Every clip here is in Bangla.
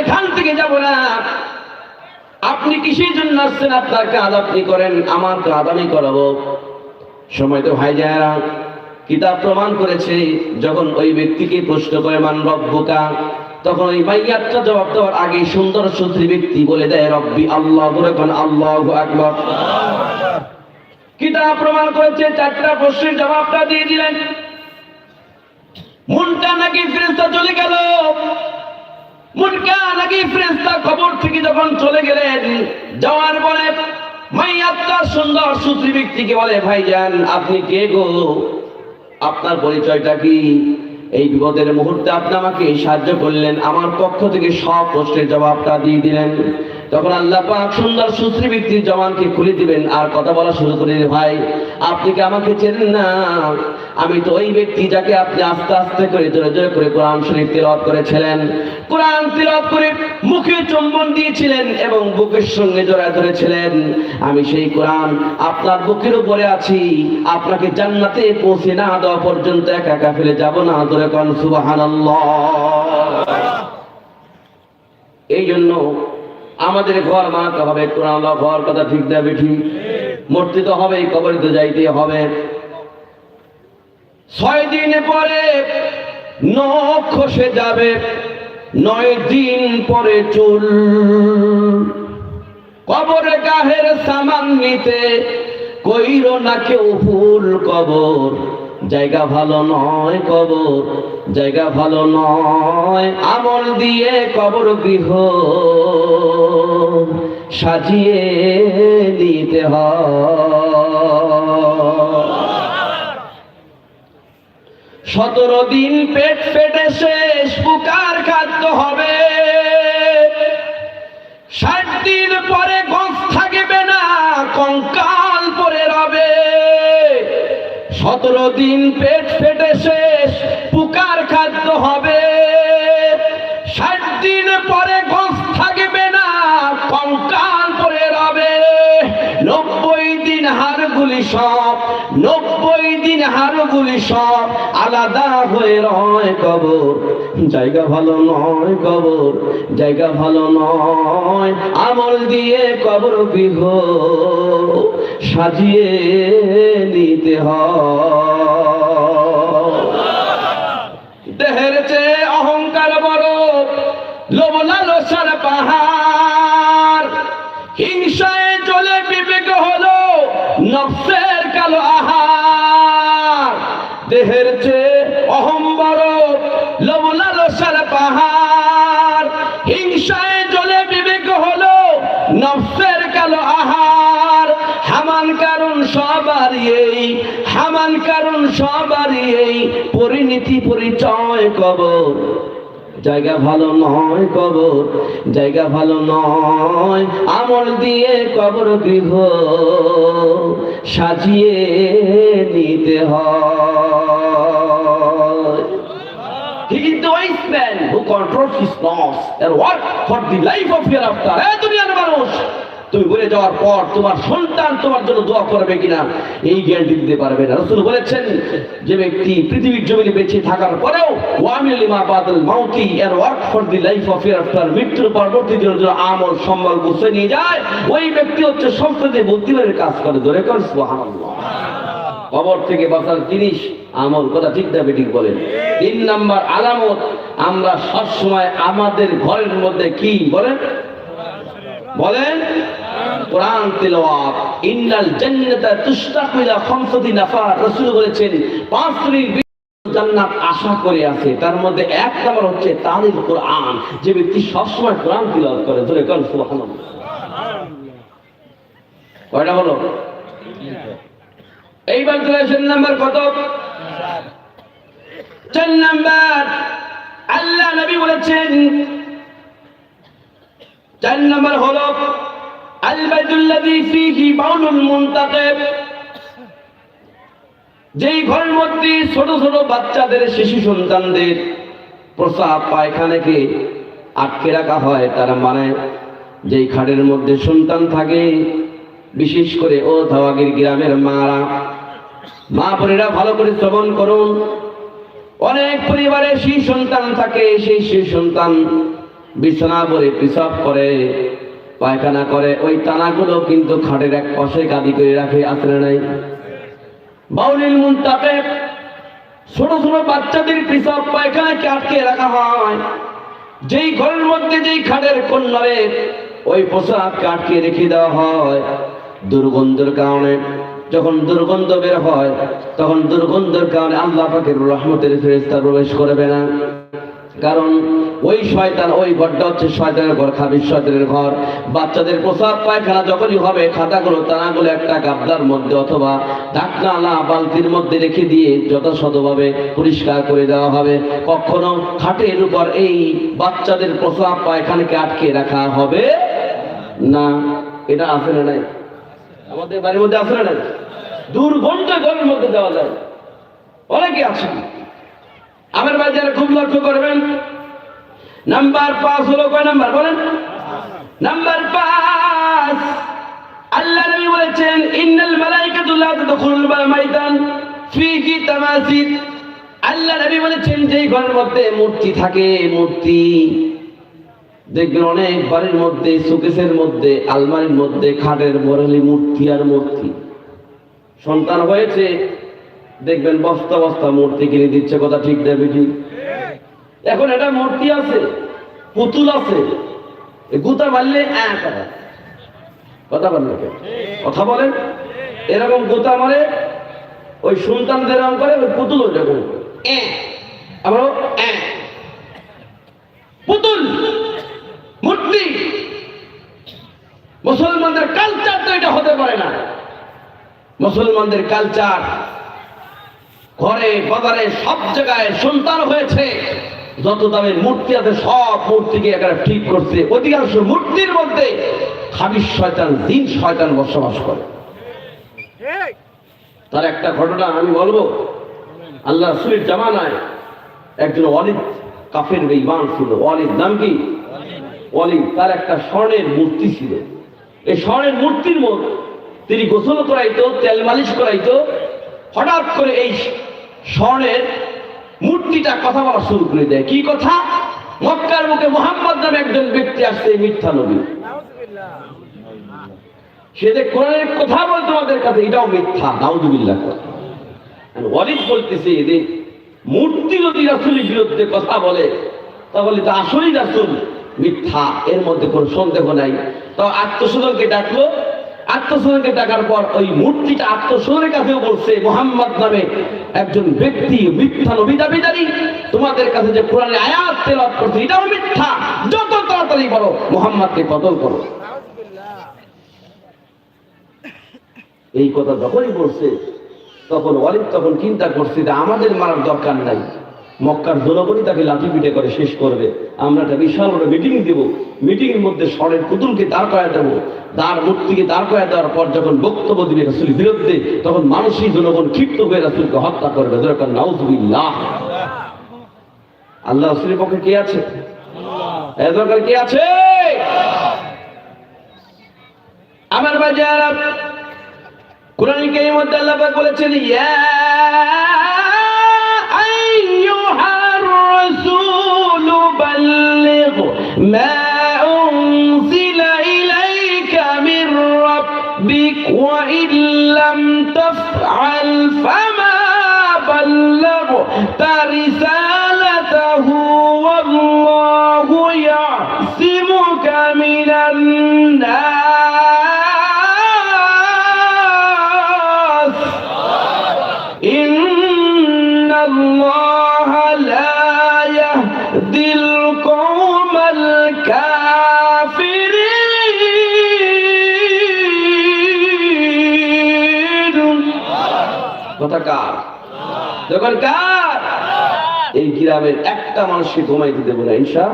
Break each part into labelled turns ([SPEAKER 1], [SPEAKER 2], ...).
[SPEAKER 1] এখান থেকে যাব না। আপনি কিসের জন্য আসছেন? আপনার কাজ আপনি করেন, আমার কাজ আমি করাবো। সময় তো ভাই যায়রা কিতাব প্রমাণ করেছে, যখন ওই ব্যক্তিকে প্রশ্ন করে, মান রব্বুকা? তখন ওই মাইয়াতটা জবাব দেওয়ার আগে সুন্দর সুশ্রী ব্যক্তি বলে দেয়, রব্বি আল্লাহ, বলে আল্লাহ আকবর। কিতাব প্রমাণ করেছে, চারটা প্রশ্নের জবাবটা দিয়ে দিলেন। মনটা নাকি ফেরেস্তা চলে গেল। যাওয়ার পরে সুন্দর ব্যক্তিকে বলে আপনি কে গো? আপনার পরিচয়টা কি? এই বিপদের মুহূর্তে আপনি আমাকে সাহায্য করলেন, আমার পক্ষ থেকে সব প্রশ্নের জবাবটা দিয়ে দিলেন। তখন আল্লাহ পাক সুন্দর সুশ্রী ব্যক্তির জবানকে খুলে দিবেন আর কথা বলা শুরু করে ভাই, আপনি কি আমাকে চেনেন না? আমি তো ওই ব্যক্তি যাকে আপনি আস্তে আস্তে করে জোরে জোরে করে কোরআন শরীফ তেলাওয়াত করেছিলেন। কোরআন তেলাওয়াত করে মুখে চুম্বন দিয়েছিলেন এবং বুকের সঙ্গে জড়ায় ধরেছিলেন। আমি সেই কোরআন আপনার বুকের উপরে আছি। আপনাকে জান্নাতে পৌঁছে না দেওয়া পর্যন্ত একা একা ফেলে যাব না। ধরে কোন, সুবহানাল্লাহ। এই জন্য আমাদের ঘর বানাতে হবে কোরআন ঘর কথা ঠিক দেবে ঠিক মূর্তি তো হবে কবরিত যাইতে হবে। ছয় দিন পরে নখ খসে যাবে, নয় দিন পরে চুল। কবরে গাহের সামান নিতে কইর না কেউ ফুল কবর। জায়গা ভালো নয় কবর, জায়গা ভালো নয় আমল দিয়ে কবর গৃহ। সাজিয়ে দিতে সতেরো দিন পেট পেটে শেষ, পুকার খাদ্য হবে। ষাট দিন পরে গছ থাকবে না, কঙ্কাল সতেরো দিন পেট ফেটে শেষ, পুকার খাদ্য হবে। ষাট দিন পরে গছ থাকবে না, কঙ্কাল পরে রবে। নব্বই দিন হাড়গুলি সব, নব্বই দিন হাড়গুলি সব আলাদা হয়ে রয় কবর। জায়গা ভালো নয় কবর, জায়গা ভালো নয়, আমল দিয়ে কবর গৃহ। সাজিয়ে নিতে দেহের চেয়ে অহংকার বড় লোভ লালসার পাহাড়। হিংসায় চলে বিবেক হলো নফসের কালো আহার। দেহের চেয়ে অহম এই হামান কারণ সবারই এই পরিণতি পরিচয় কবর। জায়গা ভালো নয় কবর, জায়গা ভালো নয় আমল দিয়ে কবর গৃহ সাজিয়ে নিতে হয়। He is the for the life of দুনিয়ার মানুষ! তুমি বলে যাওয়ার পর তোমার সন্তান তোমার জন্য দোয়া করবে কিনা, এই গ্যারান্টি দিতে পারবে না। রসুল বলেছেন, যে ব্যক্তি পৃথিবীর জমিনে বেঁচে থাকার পরেও, ওয়ামিল মা বাদল মাউতি, এর work for the life of hereafter মৃত্যুর পরবর্তী জন্য আমল সম্বল নিয়ে যায়। ওই ব্যক্তি হচ্ছে সবচেয়ে বুদ্ধিমানের কাজ করে, ধরে কর কবর থেকে বাঁচার জিনিস, আমল কথা বেঠিক বলেন তিন নাম্বার আলামত, আমরা সবসময় আমাদের ঘরের মধ্যে কি বলেন? বলেন কোরআন তেলাওয়াত, ইন্নাল জান্নাতা তুশতাকু খামসাতি নাফার। রাসূল বলেছেন, পাঁচ জান্নাত আশা করে আছে। তার মধ্যে এক নাম্বার হচ্ছে তালিল কোরআন। যে ব্যক্তি সবসময় কোরআন তিলাওয়াত করে, ধরে কর সুবহানাল্লাহ। কয়টা বলো? এইবার চলে নাম্বার কত? চার নাম্বার। আল্লাহ নবী বলেছেন, চার নাম্বার হলো যেই ঘরের মধ্যে ছোট ছোট বাচ্চাদের শিশু সন্তানদের প্রসাব পায়খানাকে আটকে রাখা হয়, তার মানে যেই খাটের মধ্যে সন্তান থাকে, বিশেষ করে ও ধাওয়াগির গ্রামের মারা মা বোনেরা ভালো করে শ্রবণ করুন। অনেক পরিবারে সেই সন্তান থাকে, সেই সেই সন্তান বিছানা পরে পিসাব করে। পায়খানা করে, ওই টানাগুলো কিন্তু খাটের এক পাশে গাদি করে রাখে আসলে নাই? বাউলিল মুন্তাকে ছোট ছোট বাচ্চাদের পিসাব পায়খানাকে আটকে রাখা হয়। যেই ঘরের মধ্যে যেই খাটের কন্যারে ওই পোশাককে আটকে রেখে দেওয়া হয়। দুর্গন্ধের কারণে যখন দুর্গন্ধ বের হয়, তখন দুর্গন্ধের কারণে আল্লাহ পাকের রহমতের ফেরেস্তা প্রবেশ করবে না। কারণ ওই শয়তান, ওই ঘরটা হচ্ছে শয়তানের ঘর খাবির শয়তানের ঘর। বাচ্চাদের প্রসাদ পায়খানা যখনই হবে, খাতাগুলো তানাগুলো একটা গাবলার মধ্যে অথবা ঢাকনা আলা বালতির মধ্যে রেখে দিয়ে যথাযথভাবে পরিষ্কার করে দেওয়া হবে। কখনো খাটের উপর এই বাচ্চাদের প্রসাব পায়খানাকে আটকে রাখা হবে না। এটা আছে না নাই? আমাদের বাড়ির মধ্যে আছে না নাই? দুর্গন্ধ ঘরের মধ্যে দেওয়া যায়। অনেকে আছে। আমার বাজারে খুব লক্ষ্য করবেন। নাম্বার পাঁচ হলো কয় নাম্বার বলেন? নাম্বার পাঁচ। আল্লাহ নবী বলেছেন, ইন্নাল মালাইকাতু লা তাদখুলুল মাইতান ফীহি তামাসিল আল্লাহ নবী বলেছেন, যেই ঘরের মধ্যে মূর্তি থাকে, মূর্তি দেখবেন অনেক বাড়ির মধ্যে সুকেশের মধ্যে, আলমারির মধ্যে, খাটের বরলি মূর্তি আর মূর্তি। সন্তান হয়েছে দেখবেন বস্তা বস্তা মূর্তি কিনে দিচ্ছে, কথা ঠিক দেবে ঠিক এখন এটা মূর্তি আছে, পুতুল আছে গুতা মারলে কথা। বলেন কথা বলেন, এরকম গুতা মারে, ওই সন্তানদের এরকম করে ওই পুতুল ওইরকম। আবার পুতুল, মূর্তি। মুসলমানদের কালচার তো এটা হতে পারে না। মুসলমানদের কালচার ঘরে, বাজারে, সব জায়গায় সন্তান হয়েছে। যত দামের মূর্তি আছে, সব মূর্তিকে এখানে ঠিক করছে। অধিকাংশ মূর্তির মধ্যে খাবির শয়তান, দিন শয়তান বসবাস করে। তার একটা ঘটনা আমি বলব। আল্লাহ রসুলের জামানায় একজন অলিদ কাফের বেঈমান ছিল। অলিদ নাম কি? অলিদ তার একটা স্বর্ণের মূর্তি ছিল। এই স্বর্ণের মূর্তির মধ্যে তিনি গোসল করাইতো, তেল মালিশ করাইতো। হঠাৎ করে এই স্বর্ণের মূর্তিটা কথা বলা শুরু করে দেয়। কি কথা? মক্কার মুখে মোহাম্মদ নামে একজন ব্যক্তি আসছে মিথ্যা নবী। সে যে কোরআনের কথা বল তোমাদের কাছে, এটাও মিথ্যা। নাউজুবিল্লাহ। অনেক বলতেছে এদের মূর্তি যদি রাসুলের বিরুদ্ধে কথা বলে, তাহলে তা আসলেই রাসুল মিথ্যা। এর মধ্যে কোনো সন্দেহ নাই। তো আত্মশোধনকে ডাকলো আত্মশোধনকে ডাকার পর ওই মূর্তিটা আত্মশোধনের কাছেও বলছে, মোহাম্মদ নামে একজন ব্যক্তি, মিথ্যা নবী দাবিদারি। তোমাদের কাছে যে কোরআনে আয়াত তেলাওয়াত করছে, এটাও মিথ্যা। যত তাড়াতাড়ি বলো, মোহাম্মদকে বদল করো। এই কথা যখনই বলছে, তখন ওয়ালিদ তখন চিন্তা করছে যে আমাদের মারার দরকার নাই। মক্কার জনগণই তাকে লাঠি পিটে করে, শেষ করবে। আমরা একটা বিশাল বড় মিটিং দেব। মিটিং এর মধ্যে স্বরের পুতুলকে দাঁড় করায় দেবো। দাঁড় মূর্তিকে দাঁড় করায় দেওয়ার পর যখন বক্তব্য দিবে রাসুল বিরুদ্ধে, তখন মানুষই জনগণ ক্ষিপ্ত হয়ে রাসুলকে হত্যা করবে। দরকার নাউজুবিল্লাহ। আল্লাহ রসুলের পক্ষে কে আছে? দরকার কে আছে? আমার বাজার কোরআন কারীমের মধ্যে আল্লাহ বলেছেন, ইয়া الرسول بلغ ما أنزل إليك من ربك وإن لم تفعل فما بلغت رسالته والله يعصمك من الناس. কথা কার যখন কার এই গ্রামের একটা মানুষকে ঘুমাইতে দেবো না ঈশা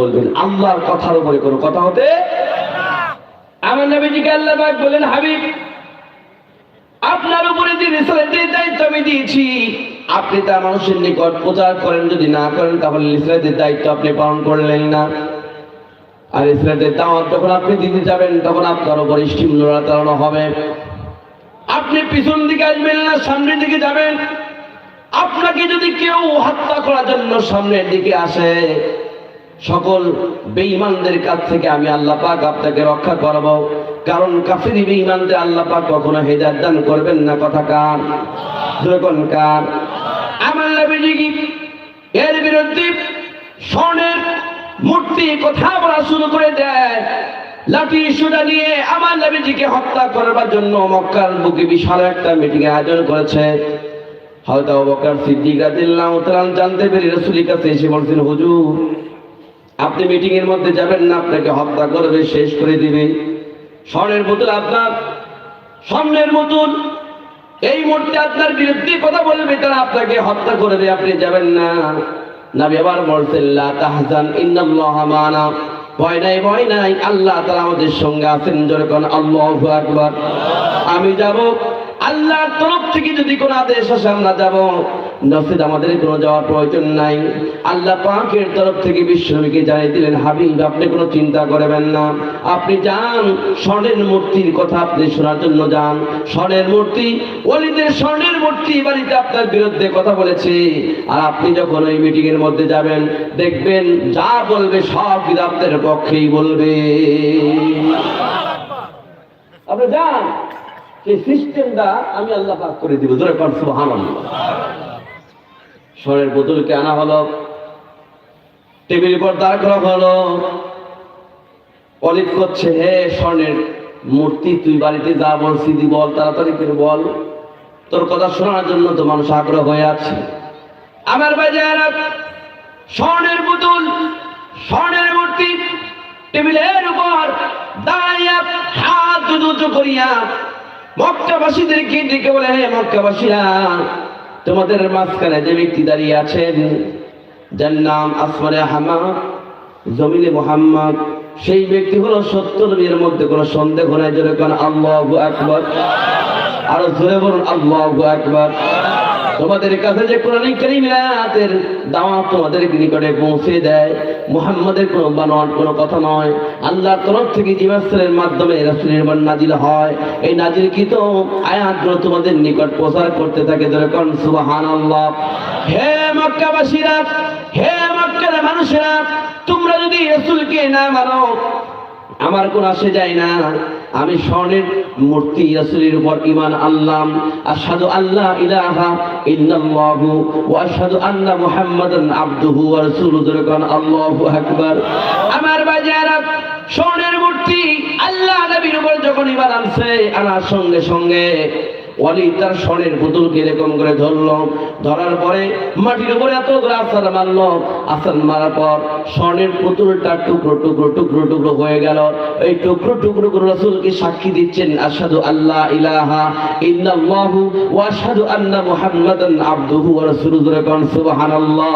[SPEAKER 1] বলবেন, আল্লাহর কথার উপরে কোনো কথা হতে আমার আল্লাহ বলেন হাবিব, আপনার উপরে যে দায়িত্ব আমি দিয়েছি, আপনি তা মানুষের নিকট প্রচার করেন, যদি না করেন, তাহলে রিসালাতের দায়িত্ব আপনি পালন করলেন না। আর রিসালাতের দাওয়াত যখন আপনি দিতে যাবেন, তখন আপনার উপর স্টিম চালানো হবে। আপনি পিছন দিকে আসবেন না, সামনের দিকে যাবেন। আপনাকে যদি কেউ হত্যা করার জন্য সামনের দিকে আসে, সকল বেঈমানদের কাছ থেকে আমি আল্লাহ পাক আপনাকে রক্ষা করব। কারণ কাফিরি বেঈমানদের আল্লাহ পাক কখনো হেদায়েত দান করবেন না, কথা কার? যখন কার? আমার নবীজি এর বিরুদ্ধে স্বর্ণের মূর্তি কথা বলা শুরু করে দেয়? লাঠি সুদা নিয়ে আমার নবীজিকে হত্যা করবার জন্য মক্কার বুকে বিশাল একটা মিটিং আয়োজন করেছে। হয়তো অবকার সিদ্দিক রাদিয়াল্লাহু তাআলা জানতে পেরে রাসূলের কাছে এসে বলছেন, হুজুর, আপনি মিটিং এর মধ্যে যাবেন না, আপনাকে হত্যা করবে, শেষ করে দিবে। স্বর্ণের বোতল আপনার, স্বর্ণের বোতল। এই মুহূর্তে আপনার বিরুদ্ধে কথা বলবে, তারা আপনাকে হত্যা করবে, আপনি যাবেন না। নবী আবার বলছেন, লা তাহজান ইন্নাল্লাহা মানা। ভয় নাই ভয় নাই। আল্লাহ তাআলা আমাদের সঙ্গে আছেন যখন আল্লাহ আমি যাব আল্লাহর তরফ থেকে যদি কোনো আদেশ আসে, আমরা যাব। নসিদ আমাদের কোনো যাওয়ার প্রয়োজন নাই। আল্লাহ পাকের তরফ থেকে বিশ্বনবীকে জানিয়ে দিলেন, হাবিব, আপনি কোনো চিন্তা করবেন না। আপনি যান, স্বর্ণের মূর্তির কথা আপনি শোনার জন্য যান। স্বর্ণের মূর্তি, ওলিদের স্বর্ণের মূর্তি বাড়িতে আপনার বিরুদ্ধে কথা বলেছে। আর আপনি যখন ওই মিটিং এর মধ্যে যাবেন, দেখবেন যা বলবে সব আপনার পক্ষেই বলবে। আপনি যান, সেই সিস্টেমটা আমি আল্লাহ পাক করে দিব। ধরে কন সুবহানাল্লাহ। স্বর্ণের বোতলকে আনা হলো, টেবিলের পর দাঁড় করা হলো। অলিভ করছে, হে স্বর্ণের মূর্তি, তুই বাড়িতে যা বলছি দি বল, তাড়াতাড়ি করে বল। তোর কথা শোনার জন্য তো মানুষ আগ্রহ হয়ে আছে। আমার বাজার স্বর্ণের বোতল, স্বর্ণের মূর্তি, টেবিলের উপর দাঁড়াইয়া হাত দুটো করিয়া মক্কাবাসীদেরকে ডেকে বলে, হে মক্কাবাসীরা তোমাদের মাঝখানে যে ব্যক্তি দাঁড়িয়ে আছেন, যার নাম আসমারে হামা, জমিনে মোহাম্মদ, সেই ব্যক্তি হলো সত্য নবীর মধ্যে কোনো সন্দেহ নাই যেরকম আল্লাহ আকবর। আরও জোরে বলুন আল্লাহ আকবার। তোমাদের কাছে যে কোরআন কারীমের দাওয়াত তোমাদের নিকটে পৌঁছে দেয়, মুহাম্মাদের কোনো বানোয়াট কোনো কথা নয়। আল্লাহর তরফ থেকে জিবাসের মাধ্যমে রাসূলের মান নাজিল হয়, এই নাজিলকৃত আয়াতগুলো তোমাদের নিকট প্রচার করতে থাকে ধরে কোন, সুবহানাল্লাহ। হে মক্কাবাসীরা, হে মক্কার মানুষেরা, তোমরা যদি রাসূলকে না মানো আমার কোন আসে যায় না। আমি স্বর্ণের মূর্তি, রাসূলের উপর ঈমান আনলাম। আশহাদু আল্লাহ ইলাহা ইল্লাল্লাহু ওয়া আশহাদু আন্না মুহাম্মাদান আবদুহু ওয়া রাসূলুহু। দরকান আল্লাহু আকবার। আমার বাজারা স্বর্ণের মূর্তি আল্লাহ নবীর উপর যখন ঈমান আনছে, আনার সঙ্গে সঙ্গে ওয়ালি তার স্বর্ণের পুতুলকে এরকম করে ধরলো। ধরার পরে মাটির উপরে এত করে আসার মারলো। আসার মারার পর স্বর্ণের পুতুলটা টুকরো টুকরো টুকরো টুকরো হয়ে গেল। এই টুকরো টুকরো করে রাসূলকে সাক্ষী দিচ্ছেন আসাদু আল্লাহ ইলাহা ইল্লাল্লাহু ওয়া আশহাদু আন্না মুহাম্মাদান আবদুহু ওয়া রাসূলুহু। সুবহানাল্লাহ।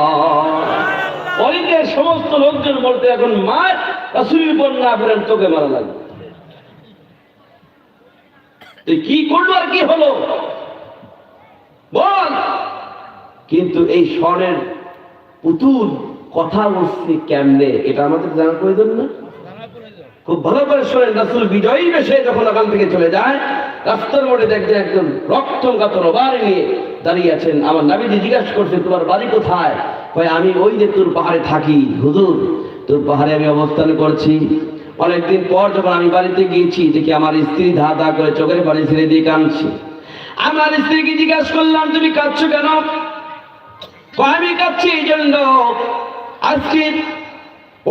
[SPEAKER 1] সমস্ত লোকজন বলতে, এখন মার রাসূলের উপর না করেন তোকে মারা লাগবে। কি করল আর কি হলো? বল। কিন্তু এই স্বরের পুতুল কথা বলছে কেমনে? এটা আমাদের জানার প্রয়োজন না? খুব ভালো করে শোনেন, রাসুল বিজয়ী বেশে যখন ওখান থেকে চলে যায়, রাস্তার মোড়ে দেখতে একজন রক্ত রক্তঙ্গাত বাড়ি নিয়ে দাঁড়িয়ে আছেন। আমার নাবিজি জিজ্ঞাসা করছে, তোমার বাড়ি কোথায়? কয়, আমি ওই যে তোর পাহাড়ে থাকি, হুজুর। তোর পাহাড়ে আমি অবস্থান করছি। অনেকদিন পর যখন আমি বাড়িতে গিয়েছি, দেখি আমার স্ত্রী ধা ধা করে চোখের পানি ছেড়ে দিয়ে কাঁদছে। আমার স্ত্রীকে জিজ্ঞাসা করলাম, তুমি কাঁদছো কেন? আমি কাঁদছি এই জন্য। আজকে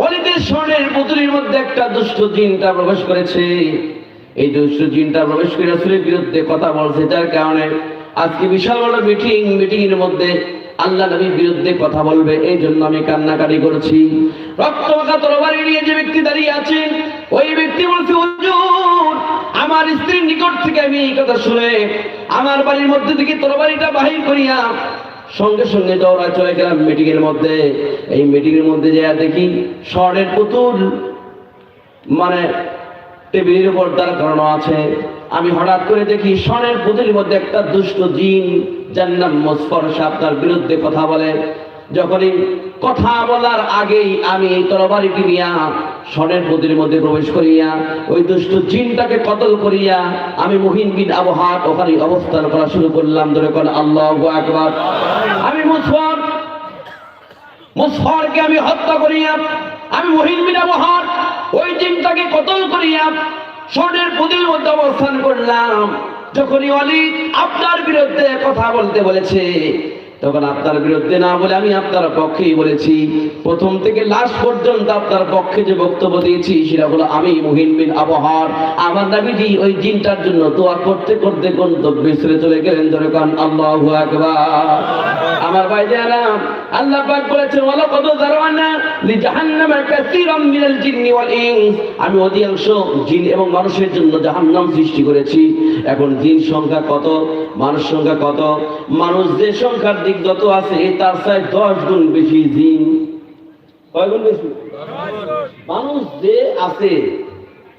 [SPEAKER 1] অলিদের স্বর্ণের পুতুলির মধ্যে একটা দুষ্ট জিনটা প্রবেশ করেছে। এই দুষ্ট জিনটা প্রবেশ করে রাসূলের বিরুদ্ধে কথা বলছে, যার কারণে আজকে বিশাল বড় মিটিং মিটিং এর মধ্যে আল্লাহ নবীর বিরুদ্ধে কথা বলবে এই জন্য আমি কান্নাকাটি করছি। রক্ত মাখা তরবারি নিয়ে যে ব্যক্তি দাঁড়িয়ে আছে, ওই ব্যক্তি বলছে আমার স্ত্রীর নিকট থেকে আমি এই কথা শুনে আমার বাড়ির মধ্যে থেকে তরবারিটা বাহির করিয়া সঙ্গে সঙ্গে দৌড়া চলে গেলাম মিটিং এর মধ্যে। এই মিটিং এর মধ্যে যা দেখি, স্বর্ণের পুতুল মানে টেবিলের উপর দাঁড় করানো আছে। আমি হঠাৎ করে দেখি স্বর্ণের পুতুলের মধ্যে একটা দুষ্ট জিন যার নাম মোসফরসা বিরুদ্ধে কথা বলে, যখনই কথা বলার আগেই আমি এই তরবারিটি নিয়ে স্বর্ণের নদীর মধ্যে প্রবেশ করিয়া, ওই দুষ্ট জিনটাকে কতল করিয়া আমি মহিন বিন আবহাত ওখানে অবস্থান করা শুরু করলাম। ধরে কোন, আল্লাহ আকবার। আমি মুসফর মুসফরকে আমি হত্যা করিয়া, আমি মহিন বিন আবহাত ওই জিনটাকে কতল করিয়া স্বর্ণের নদীর মধ্যে অবস্থান করলাম। যখনই অলি আপনার বিরুদ্ধে কথা বলতে বলেছে তখন আপনার বিরুদ্ধে না বলে আমি আপনার পক্ষেই বলেছি। প্রথম থেকে লাস্ট পর্যন্ত আপনার পক্ষে যে বক্তব্য দিয়েছি, সেটা হলো আমি মুহিন বিন আবহার আমার নাবিজি ওই জিনটার জন্য দোয়া করতে করতে গন্তব্যে ছেড়ে চলে গেলেন, ধরে কান, আল্লাহু আমার ভাই জানাম আল্লাহ পাক বলেছেন লি কাসীরাম মিনাল জিন্নি ওয়াল ইনস। আমি অধিকাংশ জিন এবং মানুষের জন্য জাহান্নাম সৃষ্টি করেছি। এখন জিন সংখ্যা কত? মানুষ সংখ্যা কত? মানুষ যে সংখ্যার দিক যত আছে, তার চাই দশ গুণ বেশি জিন। কয় গুণ বেশি? মানুষ যে আছে,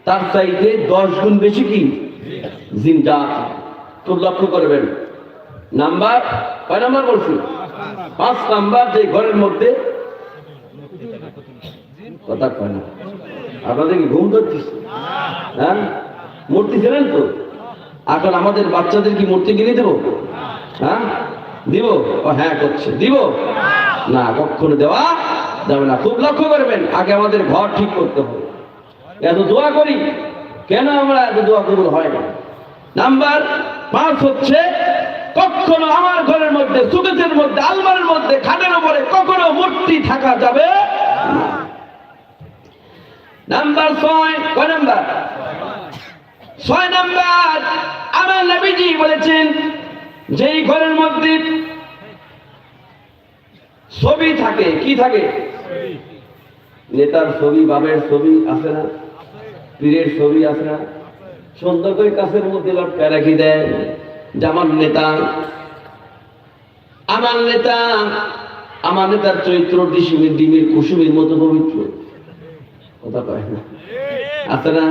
[SPEAKER 1] তার চাইতে দশ গুণ বেশি কি? জিন জাত খুব লক্ষ্য করবেন। নাম্বার, কয় নাম্বার বলছি? পাঁচ নাম্বার যে ঘরের মধ্যে। কথা কয় না। আপনাদের কি ঘুম ধরছিস হ্যাঁ? মূর্তি ছিলেন তো? এখন আমাদের বাচ্চাদের কি মূর্তি কিনে দেবো? হ্যাঁ? দিব? ও হ্যাঁ করছে। দিব? না, কখনো দেওয়া যাবে না। খুব লক্ষ্য করবেন, আগে আমাদের ঘর ঠিক করতে হবে। এত দোয়া করি, কেন আমরা এত দোয়া কবুল হয় না? নাম্বার পাঁচ হচ্ছে, কখনো আমার ঘরের মধ্যে সুকেতের মধ্যে, আলমারের মধ্যে, খাটের উপরে কখনো মূর্তি থাকা যাবে নাম্বার ছয়, কয় নাম্বার? ছয় নাম্বার, আমার নবীজি বলেছেন যেই ঘরের মধ্যে ছবি থাকে, কি থাকে? নেতার ছবি বাবের ছবি আছে না? পীরের ছবি আছে না? সুন্দর করে কাছের মধ্যে লটকা রাখি দেয় যেমন নেতা। আমার নেতা, আমার নেতার চরিত্র ডিসিমির ডিমির কুসুমির মতো পবিত্র। কথা কয় না? আছে না?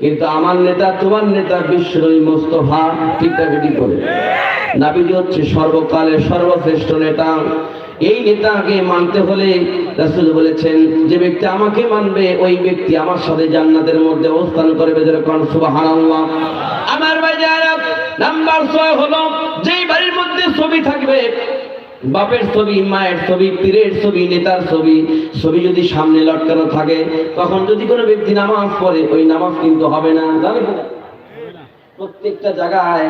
[SPEAKER 1] কিন্তু আমার নেতা, তোমার নেতা বিশ্বনবী মোস্তফা ঠিক করে নাবিজি হচ্ছে সর্বকালের সর্বশ্রেষ্ঠ নেতা। এই নেতাকে মানতে হলে রাসূল বলেছেন, যে ব্যক্তি আমাকে মানবে, ওই ব্যক্তি আমার সাথে জান্নাতের মধ্যে অবস্থান করবে যেরকম সুবহানাল্লাহ। আমার বাজার নাম্বার ছয় হলো, যেই বাড়ির মধ্যে ছবি থাকবে বাপের ছবি, মায়ের ছবি, পীরের ছবি, নেতার ছবি ছবি যদি সামনে লটকানো থাকে, তখন যদি কোনো ব্যক্তি নামাজ পড়ে, ওই নামাজ কিন্তু হবে না। জানেন প্রত্যেকটা জায়গায়